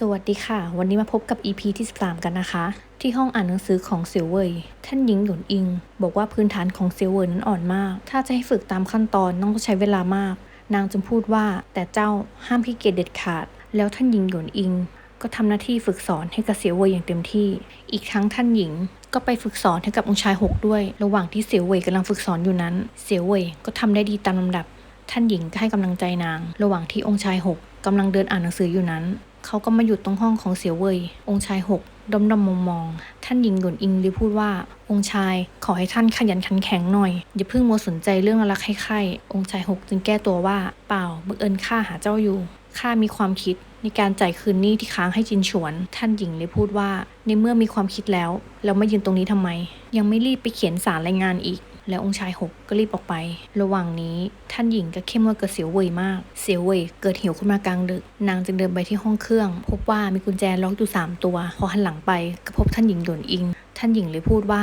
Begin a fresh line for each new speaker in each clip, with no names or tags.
สวัสดีค่ะ วันนี้มาพบกับ EP ที่ 13 กันนะคะ ที่ห้องอ่านหนังสือของเซียวเว่ยท่านหญิงหยวนอิง บอกว่าพื้นฐานของเซียวเว่ยนั้นอ่อนมาก ถ้าจะให้ฝึกตามขั้นตอนต้องใช้เวลามาก นางจึงพูดว่าแต่เจ้าห้ามขี้เกียจเด็ดขาด แล้วท่านหญิงหยวนอิง ก็ทำหน้าที่ฝึกสอนให้กับเซียวเว่ยอย่างเต็มที่ อีกทั้งท่านหญิง ก็ไปฝึกสอนให้กับองค์ชายหกด้วย ระหว่างที่เซียวเว่ยกำลังฝึกสอนอยู่นั้น เซียวเว่ยก็ทำได้ดีตามลำดับ ท่านหญิงก็ให้กำลังใจนาง ระหว่างที่องค์ชายหกกำลังเดินอ่านหนังสืออยู่นั้น เขาก็มาหยุดตรงห้องของเสียวเว่ยองค์ชายหกดมดมมองมอง ท่านหญิงหยวนอิงเลยพูดว่า องค์ชายขอให้ท่านขยันขันแข็งหน่อย อย่าเพิ่งมัวสนใจเรื่องละลักใคร่ๆองค์ชายหกจึงแก้ตัวว่า เปล่าบังเอิญข้าหาเจ้าอยู่ข้ามีความคิดในการจ่ายคืนหนี้ที่ค้างให้จินฉวน ท่านหญิงเลยพูดว่า ในเมื่อมีความคิดแล้ว แล้วมายืนตรงนี้ทำไม ยังไม่รีบไปเขียนสารรายงานอีก แล้วองค์ชายหกก็รีบออกไป ระหว่างนี้ท่านหญิงก็เข้มงวดกับเสียวเว่ยมาก เสียวเว่ยเกิดหิวขึ้นมากลางดึก นางจึงเดินไปที่ห้องเครื่อง พบว่ามีกุญแจล็อกอยู่สามตัว พอหันหลังไปก็พบท่านหญิงหยวนอิง ท่านหญิงเลยพูดว่า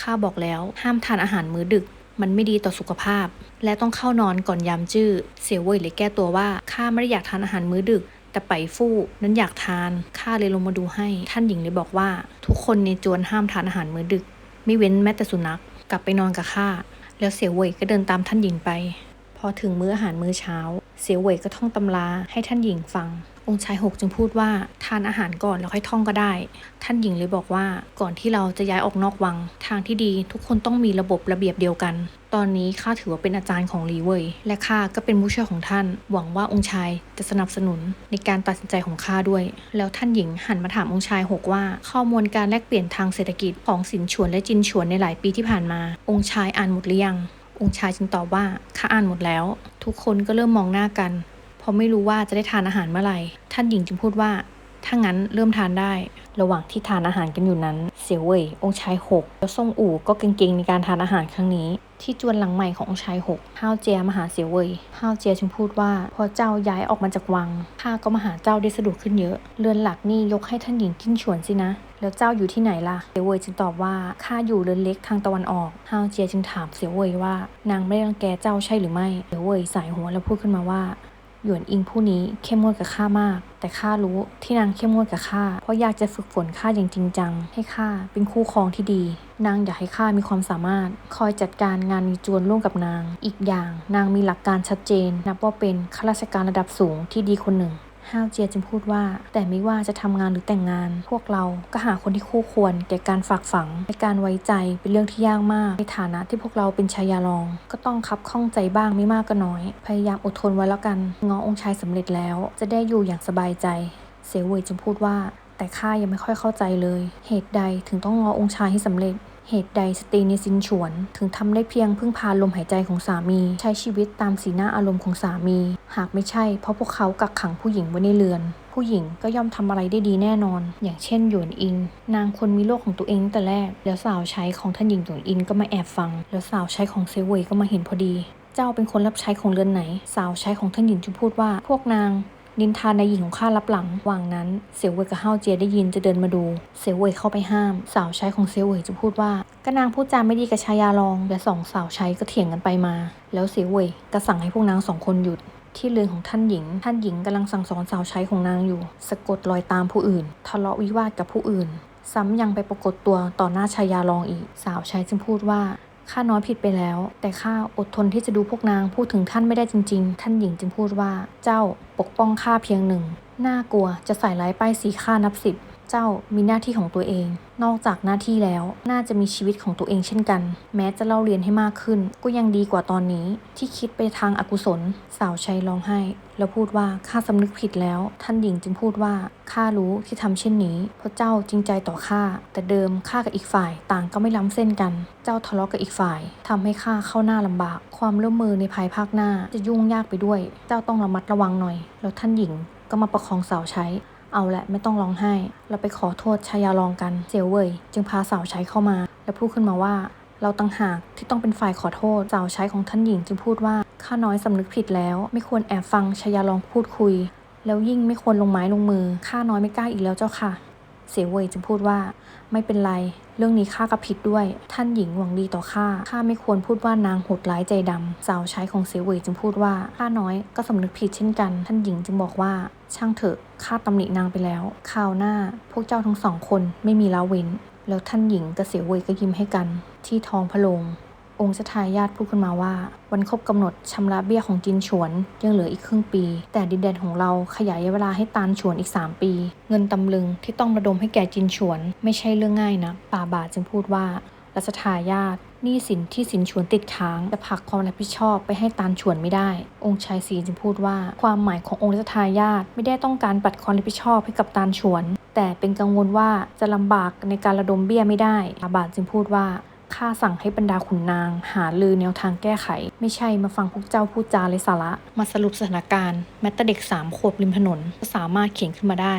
ข้าบอกแล้วห้ามทานอาหารมื้อดึกมันไม่ดีต่อสุขภาพ และต้องเข้านอนก่อนยามจื้อ เสียวเว่ยเลยแก้ตัวว่าข้าไม่ได้อยากทานอาหารมื้อดึก แต่ไปฟู่นั้นอยากทานข้าเลยลงมาดูให้ ท่านหญิงเลยบอกว่า ทุกคนในจวนห้ามทานอาหารมื้อดึก ไม่เว้นแม้แต่สุนัข กลับไปนอนกับข้าแล้วเสียวเว่ยก็เดินตามท่านหญิงไป พอถึงมื้ออาหารมื้อเช้า เสียวเว่ยก็ท่องตำราให้ท่านหญิงฟัง องค์ชายหกจึงพูดว่าทานอาหารก่อนแล้วค่อยท่องก็ได้ ท่านหญิงเลยบอกว่าก่อนที่เราจะย้ายออกนอกวัง ทางที่ดีทุกคนต้องมีระบบระเบียบเดียวกัน ตอนนี้ข้าถือว่าเป็นอาจารย์ของลีเว่ยและข้าก็เป็นผู้ช่วยของท่าน หวังว่าองค์ชายจะสนับสนุนในการตัดสินใจของข้าด้วย แล้วท่านหญิงหันมาถามองค์ชายหกว่า ข้อมูลการแลกเปลี่ยนทางเศรษฐกิจของสินฉวนและจินฉวนในหลายปีที่ผ่านมา องค์ชายอ่านหมดหรือยัง องค์ชายจึงตอบว่าข้าอ่านหมดแล้ว ทุกคนก็เริ่มมองหน้ากันเพราะไม่รู้ว่าจะได้ทานอาหารเมื่อไหร่ ท่านหญิงจึงพูดว่า ถ้างั้นเริ่มทานได้ ระหว่างที่ทานอาหารกันอยู่นั้น เสียวเว่ยองค์ชายหกแล้วซ่งอู่ก็เก่งๆในการทานอาหารครั้งนี้ ที่จวนหลังใหม่ขององค์ชายหกห้าวเจียมาหาเสียวเว่ยห้าวเจียจึงพูดว่าพอเจ้าย้ายออกมาจากวังข้าก็มาหาเจ้าได้สะดวกขึ้นเยอะเรือนหลักนี่ยกให้ท่านหญิงจิ้นฉวนสินะ แล้วเจ้าอยู่ที่ไหนล่ะเสียวเว่ยจึงตอบว่าข้าอยู่เรือนเล็กทางตะวันออกฮาวเจียจึงถามเสียวเว่ยว่านางไม่รังแกเจ้าใช่หรือไม่เสียวเว่ยสายหัวแล้วพูดขึ้นมาว่า หยวนอิงผู้นี้เข้มงวดกับข้ามาก แต่ข้ารู้ที่นางเข้มงวดกับข้าเพราะอยากจะฝึกฝนข้าอย่างจริงจัง ให้ข้าเป็นคู่ครองที่ดี นางอยากให้ข้ามีความสามารถ คอยจัดการงานมีจวนร่วมกับนาง อีกอย่าง นางมีหลักการชัดเจน นับว่าเป็นข้าราชการระดับสูงที่ดีคนหนึ่ง ห้าวเจียจึงพูดว่า แต่ไม่ว่าจะทำงานหรือแต่งงาน พวกเราก็หาคนที่คู่ควร แก่การฝากฝังในการไว้ใจเป็นเรื่องที่ยากมาก ในฐานะที่พวกเราเป็นชายาลอง ก็ต้องคับข้องใจบ้างไม่มากก็น้อย พยายามอดทนไว้แล้วกันงอองค์ชายสำเร็จแล้ว จะได้อยู่อย่างสบายใจ เสวยเวยจึงพูดว่า แต่ข้ายังไม่ค่อยเข้าใจเลย เหตุใดถึงต้องงอองค์ชายให้สำเร็จ เหตุใดสตรีในซินฉวน ถึงทำได้เพียงพึ่งพาลมหายใจของสามี ใช้ชีวิตตามสีหน้าอารมณ์ของสามี หากไม่ใช่เพราะพวกเขากักขังผู้หญิงไว้ในเรือน ผู้หญิงก็ย่อมทำอะไรได้ดีแน่นอน อย่างเช่นหยวนอิงนางควรมีโลกของตัวเองตั้งแต่แรก แล้วสาวใช้ของท่านหญิงหยวนอินก็มาแอบฟัง แล้วสาวใช้ของเซเวยก็มาเห็นพอดี เจ้าเป็นคนรับใช้ของเรือนไหน สาวใช้ของท่านหญิงจึงพูดว่า พวกนาง นินทานในหญิงของข้ารับหลังวางนั้นเสียวเว่ยกับเฮาเจียได้ยินจะเดินมาดู เสียวเว่ยเข้าไปห้าม สาวใช้ของเสียวเว่ยจะพูดว่ากนางพูดจาไม่ดีกับชายาลองและสองสาวใช้ก็เถียงกันไปมา แล้วเสียวเว่ยก็สั่งให้พวกนางสองคนหยุดที่เรือนของท่านหญิง ท่านหญิงกำลังสั่งสอนสาวใช้ของนางอยู่ สะกดรอยตามผู้อื่น ทะเลาะวิวาทกับผู้อื่น ซ้ำยังไปปรากฏตัวต่อหน้าชายาลองอีก สาวใช้จึงพูดว่า ข้าน้อยผิดไปแล้ว แต่ข้าอดทนที่จะดูพวกนางพูดถึงท่านไม่ได้จริง ๆ ท่านหญิงจึงพูดว่า เจ้าปกป้องข้าเพียงหนึ่ง น่ากลัวจะใส่ร้ายป้ายสีข้านับสิบ เจ้ามีหน้าที่ของตัวเอง นอกจากหน้าที่แล้ว น่าจะมีชีวิตของตัวเองเช่นกัน แม้จะเล่าเรียนให้มากขึ้น ก็ยังดีกว่าตอนนี้ที่คิดไปทางอากุศล สาวชัยร้องไห้ แล้วพูดว่าข้าสำนึกผิดแล้ว ท่านหญิงจึงพูดว่าข้ารู้ที่ทำเช่นนี้ เพราะเจ้าจริงใจต่อข้าแต่เดิมข้ากับอีกฝ่าย ต่างก็ไม่ล้ำเส้นกัน เจ้าทะเลาะกับอีกฝ่ายทำให้ข้าเข้าหน้าลำบาก ความร่วมมือในภายภาคหน้าจะยุ่งยากไปด้วย เจ้าต้องระมัดระวังหน่อย แล้วท่านหญิงก็มาประคองสาวใช้ เอาละไม่ต้องร้องไห้ เราไปขอโทษชายาลองกันเสียวเว่ยจึงพาสาวใช้เข้ามา และพูดขึ้นมาว่า เราตั้งหากที่ต้องเป็นฝ่ายขอโทษสาวใช้ของท่านหญิงจึงพูดว่าข้าน้อยสำนึกผิดแล้ว ไม่ควรแอบฟังชายาลองพูดคุย แล้วยิ่งไม่ควรลงไม้ลงมือข้าน้อยไม่กล้าอีกแล้วเจ้าค่ะ เสียเวยจึงพูดว่า ไม่เป็นไร เรื่องนี้ข้าก็ผิดด้วย ท่านหญิงหวังดีต่อข้าข้าไม่ควรพูดว่านางโหดร้ายใจดำสาวใช้ของเสเวยจึงพูดว่าข้าน้อยก็สำนึกผิดเช่นกัน ท่านหญิงจึงบอกว่าช่างเถอะข้าตำหนินางไปแล้วคราวหน้า พวกเจ้าทั้งสองคนไม่มีละเว้น แล้วท่านหญิงกับเสเวยก็ยิ้มให้กัน ที่ท้องพระโรง องค์ชทายาทพูดขึ้นมาว่า วันครบกำหนดชำระเบี้ยของจินฉวนยังเหลืออีกครึ่งปี แต่ดินแดนของเราขยายเวลาให้ตานฉวนอีก 3 ปี เงินตำลึงที่ต้องระดมให้แก่จินฉวน ไม่ใช่เรื่องง่ายนะป่าบาทจึงพูดว่ารัชทายาทหนี้สินที่สินฉวนติดค้างจะผลักความรับผิดชอบไปให้ตานฉวนไม่ได้ องค์ชายสีจึงพูดว่า ความหมายขององค์รัชทายาทไม่ได้ต้องการปัดความรับผิดชอบให้กับตานฉวน แต่เป็นกังวลว่าจะลำบากในการระดมเบี้ยไม่ได้ป่าบาทจึงพูดว่า ข้าสั่งให้บรรดาขุนนาง หาลือแนวทางแก้ไข ไม่ใช่มาฟังพวกเจ้าพูดจาไร้สาระ มาสรุปสถานการณ์ แม้แต่เด็กสามขวบริมถนนก็สามารถเขียนขึ้นมาได้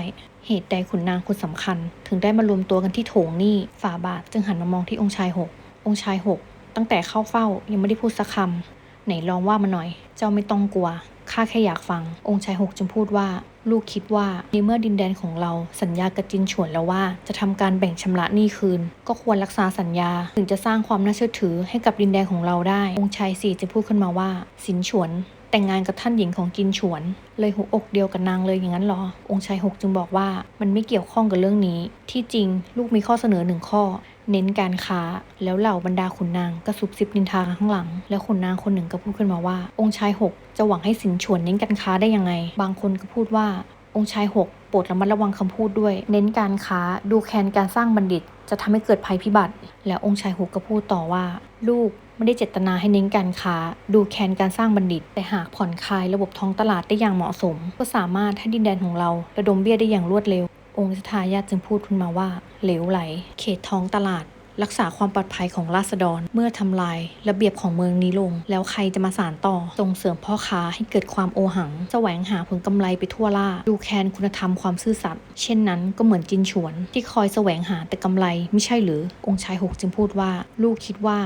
เหตุใดขุนนางคนสำคัญ ถึงได้มารวมตัวกันที่โถงนี่ฝ่าบาทจึงหันมามองที่องค์ชายหกองค์ชายหกตั้งแต่เข้าเฝ้ายังไม่ได้พูดสักคำไหนลองว่ามาหน่อย เจ้าไม่ต้องกลัวข้าแค่อยากฟัง องค์ชายหกจึงพูดว่า ลูกคิดว่าในเมื่อดินแดนของเราสัญญากับจินฉวนแล้วว่า จะทำการแบ่งชำระหนี้คืน ก็ควรรักษาสัญญา ถึงจะสร้างความน่าเชื่อถือให้กับดินแดนของเราได้ องค์ชายสี่จะพูดขึ้นมาว่า สินฉวน แต่งงานกับท่านหญิงของจินฉวน เลยหัวอกเดียวกับนางเลยอย่างนั้นหรอ องค์ชายหกจึงบอกว่ามันไม่เกี่ยวข้องกับเรื่องนี้ ที่จริง ลูกมีข้อเสนอหนึ่งข้อ เน้นการค้า แล้วเหล่าบรรดาขุนนางก็ซุบซิบนินทากันข้างหลัง แล้วขุนนางคนหนึ่งก็พูดขึ้นมาว่า องค์ชายหกจะหวังให้สินฉวนเน้นการค้าได้ยังไง บางคนก็พูดว่าองค์ชายหกโปรดระมัดระวังคำพูดด้วย เน้นการค้าดูแคลนการสร้างบัณฑิต จะทำให้เกิดภัยพิบัติ แล้วองค์ชายหกก็พูดต่อว่า ลูกไม่ได้เจตนาให้เน้นการค้า ดูแคลนการสร้างบัณฑิต แต่หากผ่อนคลายระบบท้องตลาดได้อย่างเหมาะสม ก็สามารถให้ดินแดนของเราระดมเบี้ยได้อย่างรวดเร็ว องค์สทายาทจึงพูดขึ้นมาว่า เหลวไหล เขตท้องตลาด รักษาความปลอดภัยของราษฎร เมื่อทำลาย ระเบียบของเมืองนี้ลง แล้วใครจะมาสานต่อส่งเสริมพ่อค้าให้เกิดความโอหัง แสวงหาผลกำไรไปทั่วล่า ดูแคลนคุณธรรมความซื่อสัตย์ เช่นนั้นก็เหมือนจินฉวน ที่คอยแสวงหาแต่กำไรไม่ใช่หรือ องค์ชายหกจึงพูดว่า ลูกคิดว่า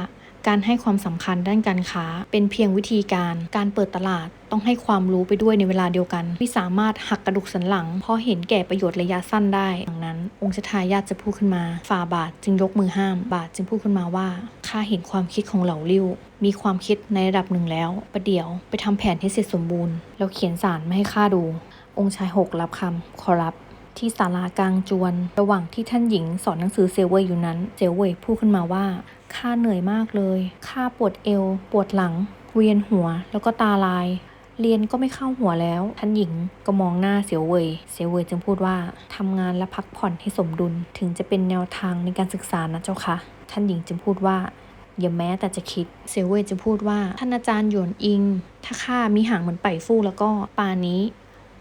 การให้ความสำคัญด้านการค้า เป็นเพียงวิธีการ การเปิดตลาดต้องให้ความรู้ไปด้วยในเวลาเดียวกันไม่สามารถหักกระดูกสันหลัง เพราะเห็นแก่ประโยชน์ระยะสั้นได้ดังนั้น องค์ชทายาทจะพูดขึ้นมา ฝ่าบาทจึงยกมือห้าม บาทจึงพูดขึ้นมาว่าข้าเห็นความคิดของเหล่าลิ้ว มีความคิดในระดับหนึ่งแล้วประเดี๋ยวไปทำแผนให้เสร็จสมบูรณ์ แล้วเขียนสารมาให้ข้าดู องค์ชายหกรับคำขอรับที่ศาลากลางจวน ระหว่างที่ท่านหญิงสอนหนังสือเซเว่ยอยู่นั้น เซเว่ยพูดขึ้นมาว่า ข้าเหนื่อยมากเลย ข้าปวดเอว ปวดหลัง เวียนหัว แล้วก็ตาลาย เรียนก็ไม่เข้าหัวแล้ว ท่านหญิงก็มองหน้าเสียวเวยเสียวเวยจึงพูดว่าทำงานและพักผ่อนให้สมดุล ถึงจะเป็นแนวทางในการศึกษานะเจ้าค่ะ ท่านหญิงจึงพูดว่าอย่าแม้แต่จะคิด เซเว่ยจะพูดว่า ท่านอาจารย์หยวนอิง ถ้าข้ามีหางเหมือนไปฟู่แล้วก็ป่านี้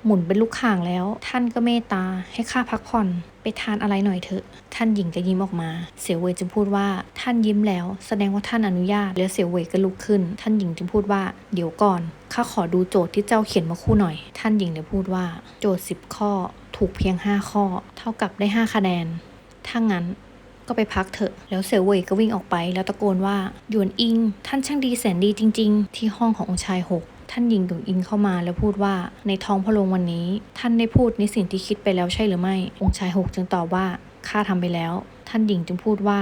หมุนเป็นลูกข่างแล้ว ท่านก็เมตตาให้ข้าพักผ่อน ไปทานอะไรหน่อยเถอะ ท่านหญิงก็ยิ้มออกมา เสี่ยวเว่ยจึงพูดว่าท่านยิ้มแล้ว แสดงว่าท่านอนุญาต แล้วเสี่ยวเว่ยก็ลุกขึ้น ท่านหญิงจึงพูดว่า เดี๋ยวก่อนข้าขอดูโจทย์ที่เจ้าเขียนมาคู่หน่อย ท่านหญิงเลยพูดว่า โจทย์สิบข้อ ถูกเพียง5ข้อ เท่ากับได้5คะแนนถ้างั้นก็ไปพักเถอะ แล้วเสี่ยวเว่ยก็วิ่งออกไป แล้วตะโกนว่าหยวนอิง ท่านช่างดีแสนดีจริง ๆ ที่ห้องขององค์ชายหก ท่านหญิงหยวนอิงเข้ามาแล้วพูดว่าในท้องพระโรงวันนี้ ท่านได้พูดในสิ่งที่คิดไปแล้วใช่หรือไม่ องค์ชายหกจึงตอบว่าข้าทำไปแล้ว ท่านหญิงจึงพูดว่า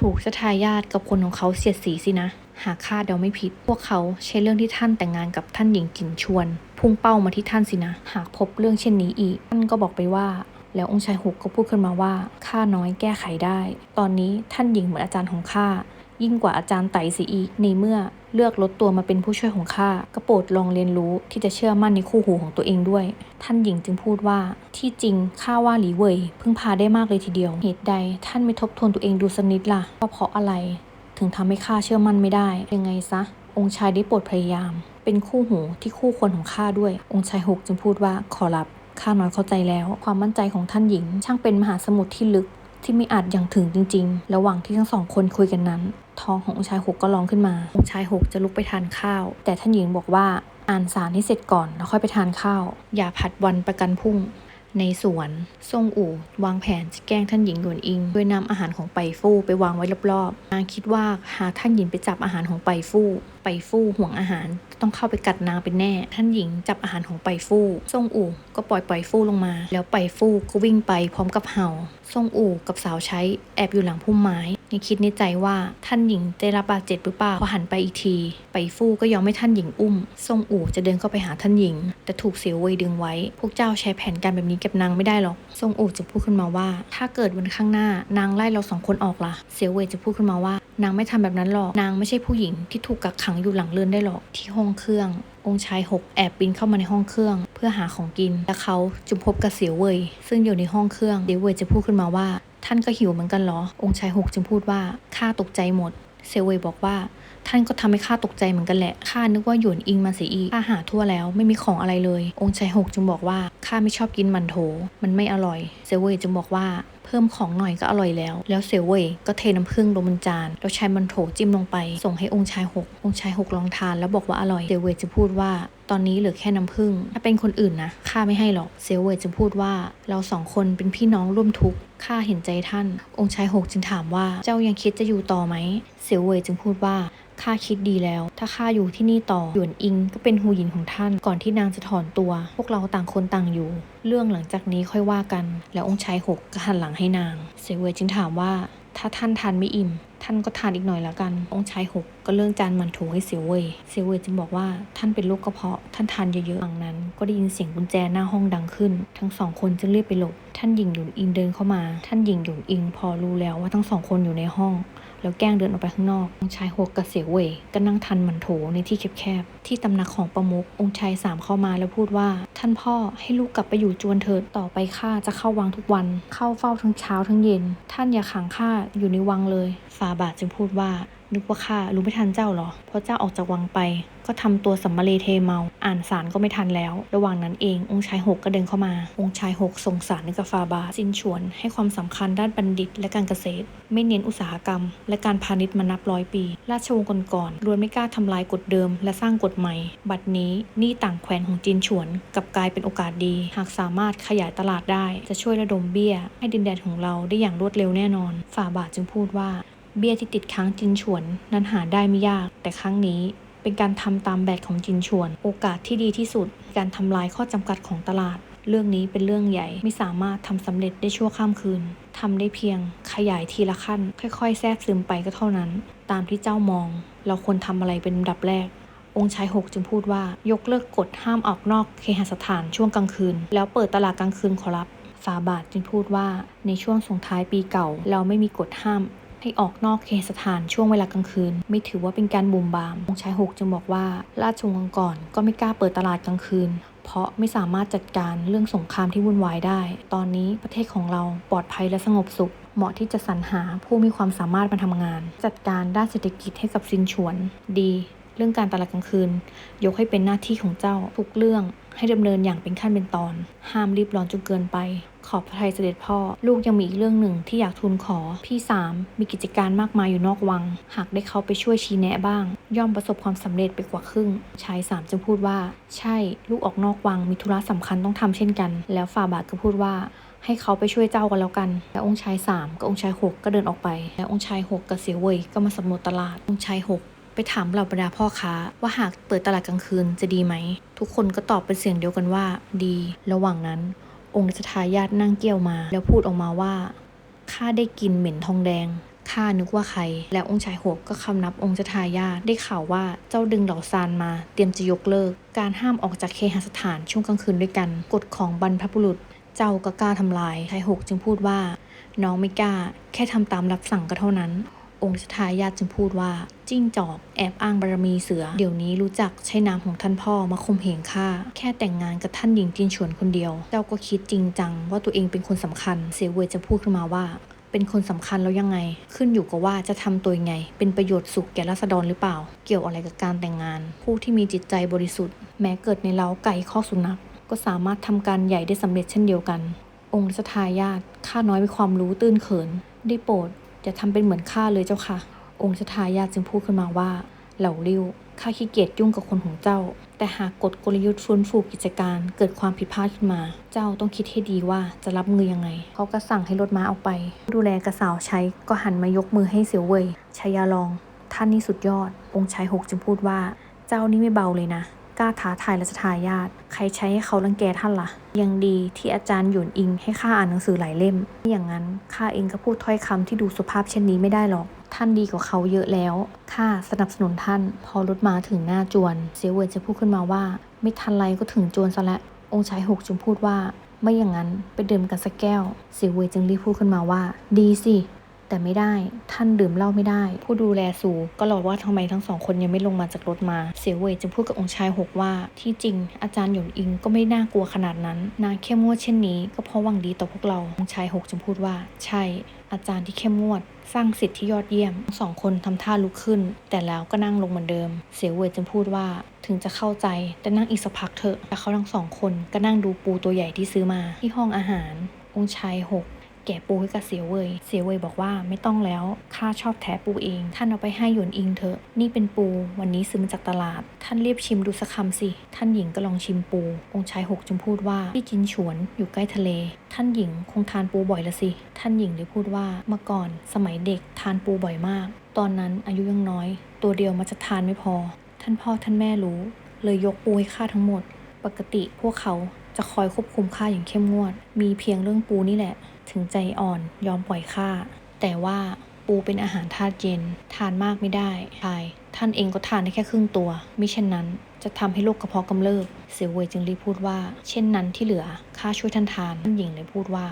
ถูกชะทายาทกับคนของเขาเสียดสีสินะ หากข้าเดาไม่ผิด พวกเขาใช้เรื่องที่ท่านแต่งงานกับท่านหญิงจินชวน พุ่งเป้ามาที่ท่านสินะ หากพบเรื่องเช่นนี้อีก ท่านก็บอกไปว่าแล้วองค์ชายหกก็พูดขึ้นมาว่าข้าน้อยแก้ไขได้ ตอนนี้ท่านหญิงเหมือนอาจารย์ของข้า ยิ่งกว่าอาจารย์ไต่สีอีกในเมื่อเลือกลดตัวมาเป็นผู้ช่วยของข้าก็โปรดลองเรียนรู้ที่จะเชื่อมั่นในคู่หูของตัวเองด้วย ท่านหญิงจึงพูดว่าที่จริงข้าว่าหลีเว่ยพึ่งพาได้มากเลยทีเดียว เหตุใดท่านไม่ทบทวนตัวเองดูสักนิดล่ะว่าเพราะอะไร ถึงทำให้ข้าเชื่อมั่นไม่ได้ ยังไงซะ องค์ชายได้โปรดพยายาม เป็นคู่หูที่คู่ควรของข้าด้วย องค์ชายหกจึงพูดว่าขอรับข้าน้อยเข้าใจแล้ว ความมั่นใจของท่านหญิง ช่างเป็นมหาสมุทรที่ลึก ที่ไม่อาจอย่างถึงจริง ๆ ระหว่างที่ทั้งสองคนคุยกันนั้น ท้องขององค์ชายหกก็ร้องขึ้นมา องค์ชายหกจะลุกไปทานข้าว แต่ท่านหญิงบอกว่าอ่านสารให้เสร็จก่อนแล้วค่อยไปทานข้าว อย่าผัดวันประกันพรุ่ง ในสวนทรงอู่ วางแผนจะแกล้งท่านหญิงหยวนอิง โดยนำอาหารของไปฟู่ไปวางไว้รอบๆนางคิดว่าหากท่านหญิงไปจับอาหารของไปฟู่ ไปฟู่ห่วงอาหาร ต้องเข้าไปกัดนางเป็นแน่ ท่านหญิงจับอาหารของไปฟู่ซ่งอู่ก็ปล่อยไปฟู่ลงมา แล้วไปฟู่ก็วิ่งไปพร้อมกับเห่าซ่งอู่กับสาวใช้แอบอยู่หลังพุ่มไม้ยังคิดในใจว่าท่านหญิงได้รับบาดเจ็บหรือเปล่าพอหันไปอีกที ไปฟู่ก็ยอมให้ท่านหญิงอุ้มซ่งอู่จะเดินเข้าไปหาท่านหญิง แต่ถูกเสียวเวยดึงไว้ พวกเจ้าใช้แผนการแบบนี้เก็บนางไม่ได้หรอกซ่งอู่จะพูดขึ้นมาว่า ถ้าเกิดวันข้างหน้านางไล่เราสองคนออกล่ะ เสียวเวยจะพูดขึ้นมาว่านางไม่ทำแบบนั้นหรอก นางไม่ใช่ผู้หญิงที่ถูกกักขังอยู่หลังเรือนได้หรอกที่ห้องเครื่อง องค์ชายหกแอบปีนเข้ามาในห้องเครื่อง เพื่อหาของกิน และเขาจุมพบกับเสียวเวยซึ่งอยู่ในห้องเครื่องเสียวเวยจะพูดขึ้นมาว่า ท่านก็หิวเหมือนกันเหรอ องค์ชายหกจึงพูดว่าข้าตกใจหมดเซเวยบอกว่า ท่านก็ทำให้ข้าตกใจเหมือนกันแหละ ข้านึกว่าหยวนอิงมาเสียอีก ข้าหาทั่วแล้วไม่มีของอะไรเลย องค์ชายหกจึงบอกว่า ข้าไม่ชอบกินมันโถ มันไม่อร่อย เซเวยจึงบอกว่า เพิ่มของหน่อยก็อร่อยแล้ว แล้วเซเวยก็เทน้ำผึ้งลงบนจาน แล้วใช้มันโถจิ้มลงไป ส่งให้องค์ชายหกองค์ชายหกลองทานแล้วบอกว่าอร่อยเซเวยจะพูดว่าตอนนี้เหลือแค่น้ำผึ้งถ้าเป็นคนอื่นนะข้าไม่ให้หรอกเซเวยจะพูดว่า เราสองคนเป็นพี่น้องร่วมทุกข์ข้าเห็นใจท่าน องค์ชายหกจึงถามว่าเจ้ายังคิดจะอยู่ต่อไหมเซเวยจึงพูดว่า ข้าคิดดีแล้ว ถ้าข้าอยู่ที่นี่ต่อหยวนอิงก็เป็นหูหยินของท่านก่อนที่นางจะถอนตัว พวกเราต่างคนต่างอยู่ เรื่องหลังจากนี้ค่อยว่ากัน แล้วองค์ชายหกก็หันหลังให้นางเซเวยจึงถามว่า ถ้าท่านทานไม่อิ่ม ท่านก็ทานอีกหน่อยละกัน องค์ชายหกก็เลื่องจานมันโถให้เสียวเว่ยเสียวเว่ยจึงบอกว่าท่านเป็นโรคกระเพาะ ท่านทานเยอะๆหลังนั้น ก็ได้ยินเสียงกุญแจหน้าห้องดังขึ้น ทั้งสองคนจึงรีบไปหลบท่านหญิงหยุนอิงเดินเข้ามา ท่านหญิงหยุนอิงพอรู้แล้วว่าทั้งสองคนอยู่ในห้อง แล้วแกล้งเดินออกไปข้างนอก องค์ชายหกกับเสียวเว่ยก็นั่งทันหมันโถในที่แคบๆ ที่ตำหนักของประมุของค์ชายสามเข้ามาแล้วพูดว่า ท่านพ่อให้ลูกกลับไปอยู่จวนเถิดต่อไปข้าจะเข้าวังทุกวัน เข้าเฝ้าทั้งเช้าทั้งเย็น ท่านอย่าขังข้าอยู่ในวังเลย ฟาบาทจึงพูดว่า นึกว่าข้ารู้ไม่ทันเจ้าหรอเพราะเจ้าออกจากวังไป ก็ทำตัวสัมมาเลเทเมา อ่านสารก็ไม่ทันแล้ว ระหว่างนั้นเององค์ชายหกก็เดินเข้ามา องค์ชายหกส่งสารให้กับฟาบาทจินฉวน ให้ความสำคัญด้านบัณฑิต และการเกษตร ไม่เน้นอุตสาหกรรม และการพาณิชย์มานับร้อยปี ราชวงศ์ก่อนๆล้วนไม่กล้าทำลายกฎเดิม และสร้างกฎใหม่ บัดนี้นี่ต่างแคว้นของจีนฉวนกับกลายเป็นโอกาสดี หากสามารถขยายตลาดได้ จะช่วยระดมเบี้ย ให้ดินแดนของเราได้อย่างรวดเร็วแน่นอน ฝ่าบาทจึงพูดว่า เบี้ยที่ติดค้างจินฉวน นั้นหาได้ไม่ยาก แต่ครั้งนี้เป็นการทำตามแบบของจินฉวน โอกาสที่ดีที่สุด การทำลายข้อจำกัดของตลาด เรื่องนี้เป็นเรื่องใหญ่ ไม่สามารถทำสำเร็จได้ชั่วข้ามคืนทำได้เพียง ขยายทีละขั้น ค่อยๆ แทรกซึมไปก็เท่านั้น ตามที่เจ้ามอง เราควรทำอะไรเป็นลำดับแรก องค์ชายหกจึงพูดว่ายกเลิกกฎห้ามออกนอกเคหสถานช่วงกลางคืน แล้วเปิดตลาดกลางคืนขอรับฟาบาทจึงพูดว่าในช่วงส่งท้ายปีเก่า เราไม่มีกฎห้าม ให้ออกนอกเคหสถานช่วงเวลากลางคืน ไม่ถือว่าเป็นการบุมบามองค์ชายหกจึงบอกว่า ราชวงศ์ก่อนก็ไม่กล้าเปิดตลาดกลางคืน เพราะไม่สามารถจัดการเรื่องสงครามที่วุ่นวายได้ ตอนนี้ประเทศของเราปลอดภัยและสงบสุข เหมาะที่จะสรรหาผู้มีความสามารถมาทำงาน จัดการด้านเศรษฐกิจให้กับซินฉวน ดี เรื่องการตลาดกลางคืน ยกให้เป็นหน้าที่ของเจ้าทุกเรื่อง ให้ดำเนินอย่างเป็นขั้นเป็นตอน ห้ามรีบร้อนจนเกินไป ขอบพระทัยเสด็จพ่อ ลูกยังมีอีกเรื่องหนึ่งที่อยากทูลขอ พี่สามมีกิจการมากมายอยู่นอกวัง หากได้เขาไปช่วยชี้แนะบ้าง ย่อมประสบความสำเร็จไปกว่าครึ่ง ชายสามจึงพูดว่า ใช่ลูกออกนอกวังมีธุระสำคัญต้องทำเช่นกัน แล้วฝ่าบาทก็พูดว่าให้เขาไปช่วยเจ้ากันแล้วกัน แล้วองค์ชายสามกับองค์ชายหกก็เดินออกไป แล้วองค์ชายหกกับเสียวเวยก็มาสำรวจตลาด องค์ชายหก ไปถามเหล่าบรรดาพ่อค้า ว่าหากเปิดตลาดกลางคืนจะดีไหม ทุกคนก็ตอบเป็นเสียงเดียวกันว่า ดี ระหว่างนั้น องค์รัชทายาทนั่งเกี้ยวมา แล้วพูดออกมาว่าข้าได้กินเหม็นทองแดงข้านึกว่าใคร แล้วองค์ชายหกก็คำนับองค์รัชทายาทได้ข่าวว่าเจ้าดึงเหล่าซานมา เตรียมจะยกเลิก การห้ามออกจากเคหสถานช่วงกลางคืนด้วยกัน กฎของบรรพบุรุษ เจ้าก็กล้าทำลายชายหกจึงพูดว่า น้องไม่กล้า แค่ทำตามรับสั่งก็เท่านั้น องค์ชทายาทจึงพูดว่าจิ้งจอกแอบอ้างบารมีเสือ เดี๋ยวนี้รู้จักใช้นามของท่านพ่อมาข่มเหงข้าแค่แต่งงานกับท่านหญิงจินฉวนคนเดียว เจ้าก็คิดจริงจังว่าตัวเองเป็นคนสำคัญ เสเวยจะพูดขึ้นมาว่า เป็นคนสำคัญแล้วยังไง ขึ้นอยู่กับว่าจะทำตัวยังไง เป็นประโยชน์สุขแก่ราษฎรหรือเปล่า เกี่ยวอะไรกับการแต่งงาน ผู้ที่มีจิตใจบริสุทธิ์ แม้เกิดในเล้าไก่ข้อสุนัขก็สามารถทำการใหญ่ได้สำเร็จเช่นเดียวกัน องค์รัชทายาทข้าน้อยมีความรู้ตื้นเขินได้โปรด อย่าทำเป็นเหมือนข้าเลยเจ้าค่ะ องค์ชทายาจึงพูดขึ้นมาว่า เหล่าริ้วข้าขี้เกียจยุ่งกับคนของเจ้า แต่หากกฎกลยุทธ์ฟื้นฟูกิจการเกิดความผิดพลาดขึ้นมา เจ้าต้องคิดให้ดีว่าจะรับมือยังไง เขาก็สั่งให้รถม้าออกไป ดูแลกระสาวใช้ก็หันมายกมือให้เสียวเว่ยชายาลอง ท่านนี่สุดยอด องค์ชายหกจึงพูดว่า เจ้านี่ไม่เบาเลยนะ กล้าท้าทายรัชทายาทใครใช้ให้เขารังแกท่านละ่ะ ยังดีที่อาจารย์หยวนอิงให้ข้าอ่านหนังสือหลายเล่มไม่อย่างนั้นข้าเองก็พูดถ้อยคำที่ดูสุภาพเช่นนี้ไม่ได้หรอก ท่านดีกว่าเขาเยอะแล้วข้าสนับสนุนท่าน พอรถมาถึงหน้าจวนเสียเวยจะพูดขึ้นมาว่า ไม่ทันไรก็ถึงจวนซะและองค์ชายหกจึงพูดว่า ไม่อย่างนั้นไปดื่มกันสักแก้ว เสียเวยจึงรีบพูดขึ้นมาว่า ดีสิ แต่ไม่ได้ท่านดื่มเหล้าไม่ได้ ผู้ดูแลสูก็รอว่าทำไมทั้งสองคนยังไม่ลงมาจากรถมา เสียเวยจึงพูดกับองค์ชายหกว่า ที่จริง อาจารย์หยวนอิงก็ไม่น่ากลัวขนาดนั้นนางเข้มงวดเช่นนี้ ก็เพราะหวังดีต่อพวกเราองค์ชายหกจึงพูดว่า ใช่ อาจารย์ที่เข้มงวดสร้างสิทธิ์ที่ยอดเยี่ยมทั้งสองคนทำท่าลุกขึ้น แต่แล้วก็นั่งลงเหมือนเดิม เสียเวยจึงพูดว่าถึงจะเข้าใจแต่นั่งอีกสักพักเถอะแต่เขาทั้งสองคนก็นั่งดูปูตัวใหญ่ที่ซื้อมาที่ห้องอาหาร องค์ชายหก แกะปูให้กับเสียเวยเสียเวยบอกว่าไม่ต้องแล้วข้าชอบแท้ปูเอง ท่านเอาไปให้หยวนอิงเถอะ นี่เป็นปู วันนี้ซื้อมาจากตลาด ท่านเรียบชิมดูสักคำสิ ท่านหญิงก็ลองชิมปู องค์ชายหกจึงพูดว่าที่จินฉวนอยู่ใกล้ทะเล ท่านหญิงคงทานปูบ่อยละสิ ท่านหญิงเลยพูดว่าเมื่อก่อนสมัยเด็กทานปูบ่อยมาก ตอนนั้นอายุยังน้อย ตัวเดียวมันจะทานไม่พอ ท่านพ่อท่านแม่รู้ เลยยกปูให้ข้าทั้งหมด ปกติพวกเขาจะคอยควบคุมข้าอย่างเข้มงวด มีเพียงเรื่องปูนี่แหละ ถึงใจอ่อนยอมปล่อยข้าแต่ว่าปูเป็นอาหารธาตุเย็น ทานมากไม่ได้ใช่ท่านเองก็ทานได้แค่ครึ่งตัวมิเช่นนั้นจะทำให้โรคกระเพาะกำเริบ เสียวเวยจึงรีบพูดว่า เช่นนั้นที่เหลือข้าช่วยท่านทาน ท่านหญิงเลยพูดว่า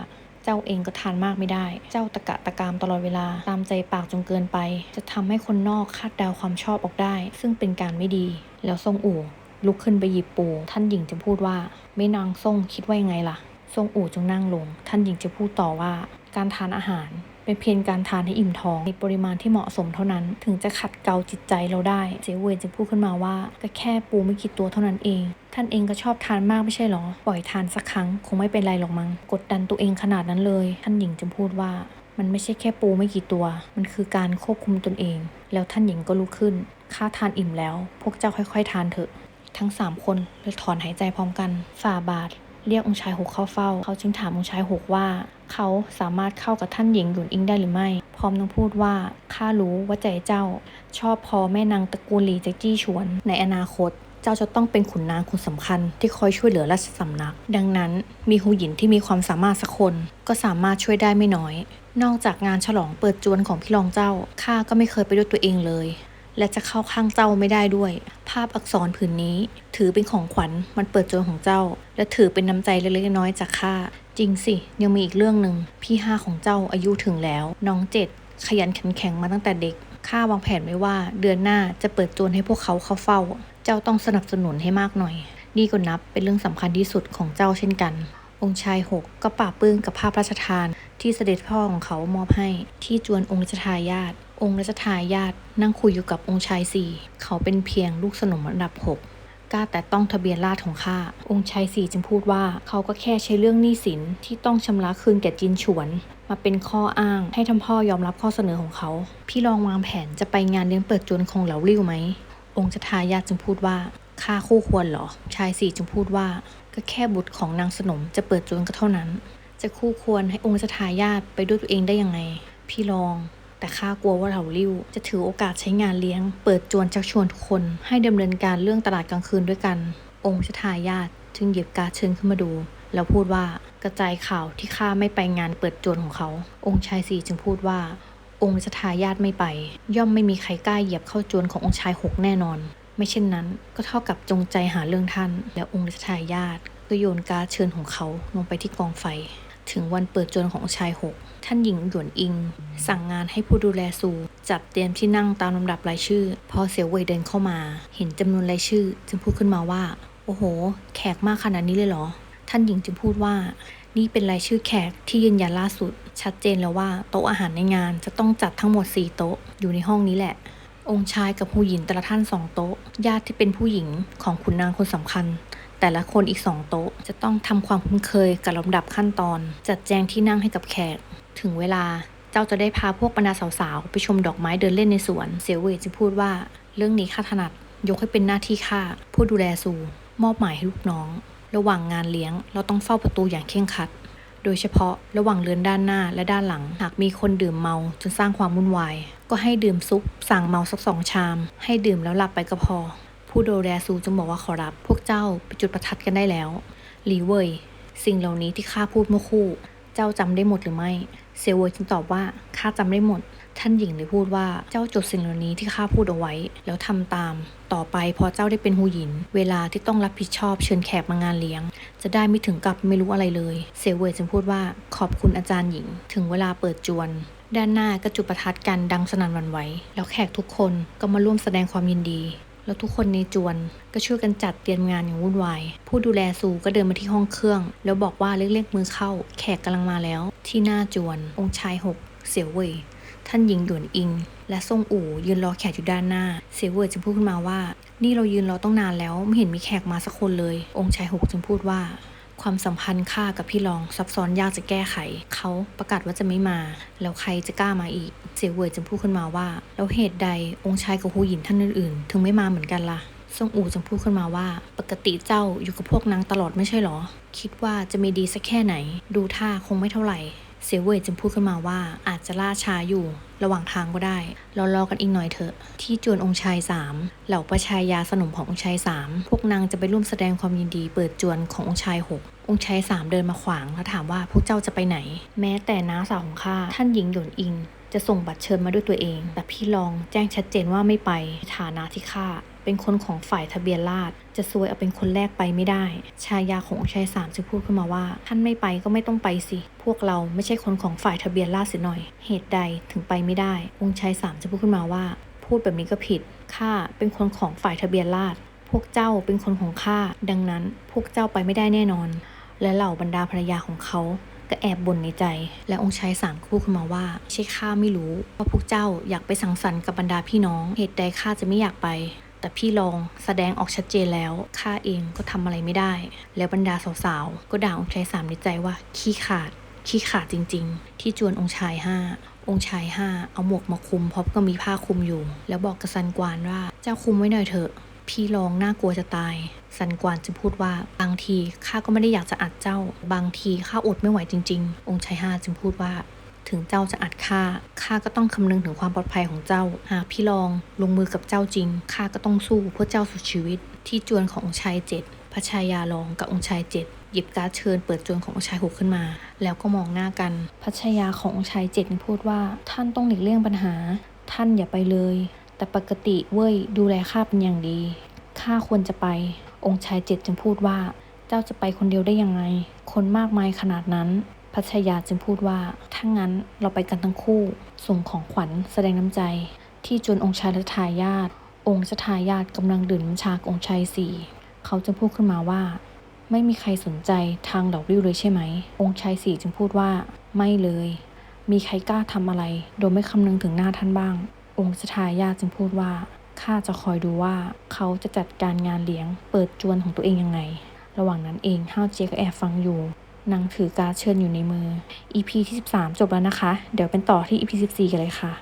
เจ้าเองก็ทานมากไม่ได้ เจ้าตะกะตะกามตลอดเวลา ตามใจปากจนเกินไป จะทำให้คนนอกคาดเดาความชอบออกได้ ซึ่งเป็นการไม่ดี แล้วทรงอู่ลุกขึ้นไปหยิบปู ท่านหญิงจะพูดว่า ไม่นางทรงคิดว่ายังไงล่ะ ทรงอู่จงนั่งลง ท่านหญิงจะพูดต่อว่า การทานอาหารเป็นเพียงการทานให้อิ่มท้องในปริมาณที่เหมาะสมเท่านั้น ถึงจะขัดเกลาจิตใจเราได้เจเวยจะพูดขึ้นมาว่าก็แค่ปูไม่กี่ตัวเท่านั้นเอง ท่านเองก็ชอบทานมากไม่ใช่หรอ ปล่อยทานสักครั้งคงไม่เป็นไรหรอกมั้งกดดันตัวเองขนาดนั้นเลย ท่านหญิงจะพูดว่า มันไม่ใช่แค่ปูไม่กี่ตัว มันคือการควบคุมตนเอง แล้วท่านหญิงก็ลุกขึ้นข้าทานอิ่มแล้ว พวกเจ้าค่อย ๆ ทานเถอะ ทั้งสามคนเลยถอนหายใจพร้อมกันฝ่าบาท เรียกองค์ชายหกเข้าเฝ้า เขาจึงถามองค์ชายหกว่า เขาสามารถเข้ากับท่านหญิงหยุนอิงได้หรือไม่ พร้อมทั้งพูดว่าข้ารู้ว่าใจเจ้า ชอบพอแม่นางตระกูลหลีจากจี้ฉวน ในอนาคตเจ้าจะต้องเป็นขุนนางคนสำคัญที่คอยช่วยเหลือราชสำนัก ดังนั้นมีหูหยินที่มีความสามารถสักคน ก็สามารถช่วยได้ไม่น้อย นอกจากงานฉลองเปิดจวนของพี่รองเจ้าข้าก็ไม่เคยไปด้วยตัวเองเลย และจะเข้าข้างเจ้าไม่ได้ด้วย ภาพอักษรผืนนี้ ถือเป็นของขวัญมันเปิดโจนของเจ้า และถือเป็นน้ำใจเล็กๆน้อยๆจากข้าจริงสิ ยังมีอีกเรื่องหนึ่งพี่ห้าของเจ้าอายุถึงแล้ว น้องเจ็ดขยันขันแข็งมาตั้งแต่เด็กข้าวางแผนไว้ว่า เดือนหน้าจะเปิดโจนให้พวกเขาเข้าเฝ้า เจ้าต้องสนับสนุนให้มากหน่อย นี่ก็นับเป็นเรื่องสำคัญที่สุดของเจ้าเช่นกัน องค์ชายหกก็ปราบปลื้มกับภาพพระราชทานที่เสด็จพ่อของเขามอบให้ที่จวนองค์รัชทายาท องค์รัชทายาทนั่งคุยอยู่กับองค์ชายสี่เขาเป็นเพียงลูกสนมอันดับหกกล้าแต่ต้องทะเบียนราษของข้า องค์ชายสี่จึงพูดว่า เขาก็แค่ใช้เรื่องหนี้สินที่ต้องชำระคืนแก่จินฉวน มาเป็นข้ออ้างให้ทำพ่อยอมรับข้อเสนอของเขา พี่ลองวางแผนจะไปงานเลี้ยงเปิดจวนของเหลาลิ่วไหม องค์ชทายาทจึงพูดว่าข้าคู่ควรหรอ ชายสี่จึงพูดว่า ก็แค่บุตรของนางสนมจะเปิดจวนก็เท่านั้น จะคู่ควรให้องค์ชทายาทไปด้วยตัวเองได้ยังไง พี่ลอง แต่ข้ากลัวว่าเหล่าลิ่วจะถือโอกาสใช้งานเลี้ยง เปิดจวนชักชวนทุกคนให้ดำเนินการเรื่องตลาดกลางคืนด้วยกัน องค์ชทายาทจึงหยิบการเชิญขึ้นมาดู แล้วพูดว่ากระจายข่าวที่ข้าไม่ไปงานเปิดจวนของเขา องค์ชายสี่จึงพูดว่า องค์ชทายาทไม่ไป ย่อมไม่มีใครกล้าเหยียบเข้าจวนขององค์ชายหกแน่นอน ไม่เช่นนั้นก็เท่ากับจงใจหาเรื่องท่าน และองค์ชทายาทก็โยนการเชิญของเขาลงไปที่กองไฟ ถึงวันเปิดจวนของชายหกท่านหญิงหยวนอิง สั่งงานให้ผู้ดูแลซูจัดเตรียมที่นั่งตามลำดับรายชื่อ พอเสียวเว่ยเดินเข้ามา เห็นจำนวนรายชื่อ จึงพูดขึ้นมาว่า โอ้โห แขกมากขนาดนี้เลยเหรอ ท่านหญิงจึงพูดว่า นี่เป็นรายชื่อแขกที่ยืนยันล่าสุด ชัดเจนแล้วว่าโต๊ะอาหารในงานจะต้องจัดทั้งหมด 4 โต๊ะอยู่ในห้องนี้แหละ องค์ชายกับผู้หญิงแต่ละท่านสองโต๊ะ ญาติที่เป็นผู้หญิงของขุนนางคนสำคัญ แต่ละคนอีกสองโต๊ะ จะต้องทำความคุ้นเคยกับลำดับขั้นตอน จัดแจงที่นั่งให้กับแขก ถึงเวลาเจ้าจะได้พาพวกบรรดาสาวๆ ไปชมดอกไม้เดินเล่นในสวน เสียวเวยจึงพูดว่า เรื่องนี้ข้าถนัด ยกให้เป็นหน้าที่ข้าผู้ดูแลสู่มอบหมายให้ลูกน้อง ระหว่างงานเลี้ยง เราต้องเฝ้าประตูอย่างเคร่งครัดโโดยเฉพาะระหว่างเรือนด้านหน้าและด้านหลัง หากมีคนดื่มเมาจนสร้างความวุ่นวาย ก็ให้ดื่มซุป สั่งเมาสักสองชาม ให้ดื่มแล้วหลับไปก็พอ ผู้ดูแลซูจึงบอกว่าขอรับ พวกเจ้าไปจุดประทัดกันได้แล้วหลีเว่ยสิ่งเหล่านี้ที่ข้าพูดเมื่อคู่ เจ้าจำได้หมดหรือไม่ เซเวยจึงตอบว่าข้าจำได้หมด ท่านหญิงเลยพูดว่าเจ้าจดสิ่งเหล่านี้ที่ข้าพูดเอาไว้ แล้วทำตาม ต่อไปพอเจ้าได้เป็นหูหยิน เวลาที่ต้องรับผิดชอบเชิญแขกมางานเลี้ยง จะได้ไม่ถึงกับไม่รู้อะไรเลย เซเวยจึงพูดว่าขอบคุณอาจารย์หญิง ถึงเวลาเปิดจวนด้านหน้าก็จุดประทัดกันดังสนั่นวันไหว แล้วแขกทุกคนก็มาร่วมแสดงความยินดี แล้วทุกคนในจวน ก็ช่วยกันจัดเตรียมงานอย่างวุ่นวาย ผู้ดูแลซูก็เดินมาที่ห้องเครื่อง แล้วบอกว่าเล็กๆมือเข้า แขกกำลังมาแล้ว ที่หน้าจวน องค์ชายหกเสียวเว่ยท่านหญิงหยวนอิง และซ่งอู่ยืนรอแขกอยู่ด้านหน้า เสียวเว่ยจึงพูดขึ้นมาว่า นี่เรายืนรอต้องนานแล้วไม่เห็นมีแขกมาสักคนเลย องค์ชายหกจึงพูดว่า ความสัมพันธ์ข้ากับพี่รองซับซ้อนยากจะแก้ไข เขาประกาศว่าจะไม่มา แล้วใครจะกล้ามาอีก เสี่ยวเว่ยจึงพูดขึ้นมาว่า แล้วเหตุใดองค์ชายกับฮูหยินท่านอื่นๆ ถึงไม่มาเหมือนกันล่ะซ่งอู่จึงพูดขึ้นมาว่า ปกติเจ้าอยู่กับพวกนางตลอดไม่ใช่หรอ คิดว่าจะมีดีสักแค่ไหน ดูท่าคงไม่เท่าไหร่ เสียวเว่ยจึงพูดขึ้นมาว่าอาจจะล่าช้าอยู่ระหว่างทางก็ได้เรารอกันอีกหน่อยเถอะ ที่จวนองค์ชายสามเหล่าประชายาสนมขององค์ชายสามพวกนางจะไปร่วมแสดงความยินดีเปิดจวนขององค์ชายหกองค์ชายสามเดินมาขวางแล้วถามว่าพวกเจ้าจะไปไหน แม้แต่น้าสาวของข้าท่านหญิงหยวนอิง จะส่งบัตรเชิญมาด้วยตัวเอง แต่พี่รองแจ้งชัดเจนว่าไม่ไปฐานะที่ข้า เป็นคนของฝ่ายทะเบียนราษฎรจะซวยเอาเป็นคนแรกไปไม่ได้ ชายาขององค์ชายสามจึงพูดขึ้นมาว่า ท่านไม่ไปก็ไม่ต้องไปสิ พวกเราไม่ใช่คนของฝ่ายทะเบียนราษฎรเสียหน่อย เหตุใดถึงไปไม่ได้ องค์ชายสามจะพูดขึ้นมาว่า พูดแบบนี้ก็ผิด ข้าเป็นคนของฝ่ายทะเบียนราษฎรพวกเจ้าเป็นคนของข้า ดังนั้นพวกเจ้าไปไม่ได้แน่นอน และเหล่าบรรดาภรรยาของเขาก็แอบบ่นในใจ และองค์ชายสามก็พูดขึ้นมาว่าใช่ข้าไม่รู้ว่าพวกเจ้าอยากไปสังสรรค์กับบรรดาพี่น้อง เหตุใดข้าจะไม่อยากไป แต่พี่ลองแสดงออกชัดเจนแล้วข้าเองก็ทำอะไรไม่ได้ แล้วบรรดาสาวๆ ก็ด่าองค์ชายสามในใจว่าขี้ขาดขี้ขาดจริง ๆ ที่จวนองค์ชายห้าองค์ชายห้าเอาหมวกมาคุมพร้อมก็มีผ้าคุมอยู่ แล้วบอกกับซันกวานว่าเจ้าคุมไว้หน่อยเถอะ พี่ลองน่ากลัวจะตายสันกวานจึงพูดว่าบางทีข้าก็ไม่ได้อยากจะอัดเจ้า บางทีข้าอดไม่ไหวจริง ๆ องค์ชายห้าจึงพูดว่า ถึงเจ้าจะอัดข้าข้าก็ต้องคำนึงถึงความปลอดภัยของเจ้า หากพี่ลองลงมือกับเจ้าจริงข้าก็ต้องสู้เพื่อเจ้าสุดชีวิต ที่จวนขององค์ชายเจ็ดพระชายาลองกับองค์ชายเจ็ดหยิบการ์ดเชิญเปิดจวนขององค์ชายหกขึ้นมา แล้วก็มองหน้ากันพระชายาขององค์ชายเจ็ดพูดว่า ท่านต้องหลีกเลี่ยงปัญหา ท่านอย่าไปเลย แต่ปกติเว้ยดูแลข้าเป็นอย่างดีข้าควรจะไป องค์ชายเจ็ดจึงพูดว่า เจ้าจะไปคนเดียวได้ยังไง คนมากมายขนาดนั้น พัชยาจึงพูดว่าถ้างั้นเราไปกันทั้งคู่ ส่งของขวัญแสดงน้ำใจ ที่จวนองค์ชายและทายาทองค์ชทายาทกำลังดื่มน้ำชากองค์ชายสี่เขาจึงพูดขึ้นมาว่า ไม่มีใครสนใจทางดอกริ้วเลยใช่ไหม องค์ชายสี่จึงพูดว่า ไม่เลย มีใครกล้าทำอะไร โดยไม่คำนึงถึงหน้าท่านบ้าง องค์ชทายาทจึงพูดว่าข้าจะคอยดูว่าเขาจะจัดการงานเลี้ยง เปิดจวนของตัวเองยังไง ระหว่างนั้นเองห้าวเจียก็แอบฟังอยู่ นางถือการดเชิญอยู่ในมือ EP ที่ 13 จบแล้วนะคะ เดี๋ยวเป็นต่อที่ EP 14 กันเลยค่ะ